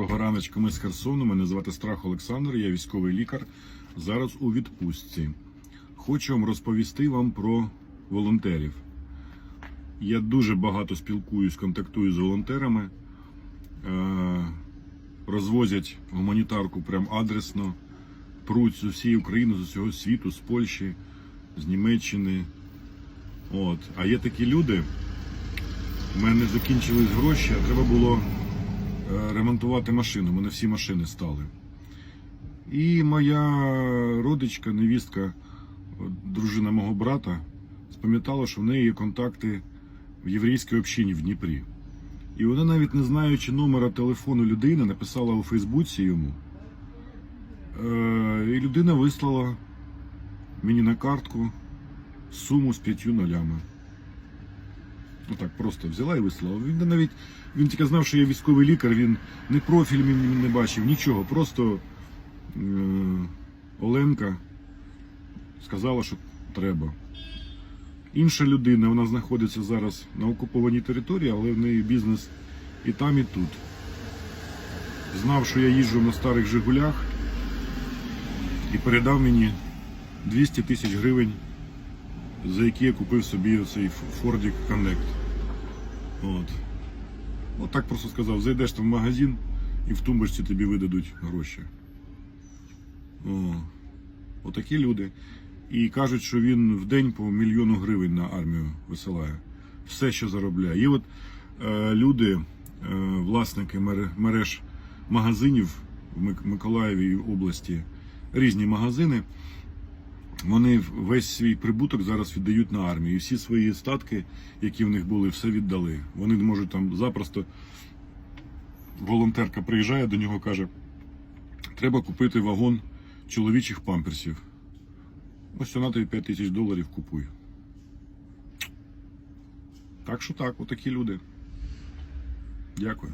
Доброго раночку, ми з Херсону. Мене звати Страх Олександр, я військовий лікар. Зараз у відпустці. Хочу вам розповісти вам про волонтерів. Я дуже багато спілкуюсь, контактую з волонтерами. Е, розвозять гуманітарку прям адресно. Пруть з усієї України, з усього світу, з Польщі, з Німеччини. От. А є такі люди, у мене закінчились гроші, а треба було ремонтувати машину. У мене всі машини стали. І моя родичка, невістка, дружина мого брата, спам'ятала, що в неї є контакти в єврейській общині в Дніпрі. І вона, навіть не знаючи номера телефону людини, написала у Фейсбуці йому. Е, і людина вислала мені на картку суму з п'ятью нолями. Ну так, просто взяла і вислала. Він навіть він тільки знав, що я військовий лікар, він не профіль мені не бачив, нічого. Просто е, Оленка сказала, що треба. Інша людина, вона знаходиться зараз на окупованій території, але в неї бізнес і там, і тут. Знав, що я їжджу на старих Жигулях і передав мені 200 тисяч гривень, за які я купив собі оцей Ford Connect. От. От так просто сказав, зайдеш там в магазин і в тумбочці тобі видадуть гроші. О, отакі люди. І кажуть, що він в день по мільйону гривень на армію висилає. Все, що заробляє. Є от е, люди, е, власники мереж магазинів в Мик- Миколаєві області, різні магазини. Вони весь свій прибуток зараз віддають на армію. І всі свої статки, які в них були, все віддали. Вони можуть там запросто. Волонтерка приїжджає до нього, каже: треба купити вагон чоловічих памперсів. Ось вона тобі 5 тисяч доларів купуй. Так що так, отакі люди. Дякую.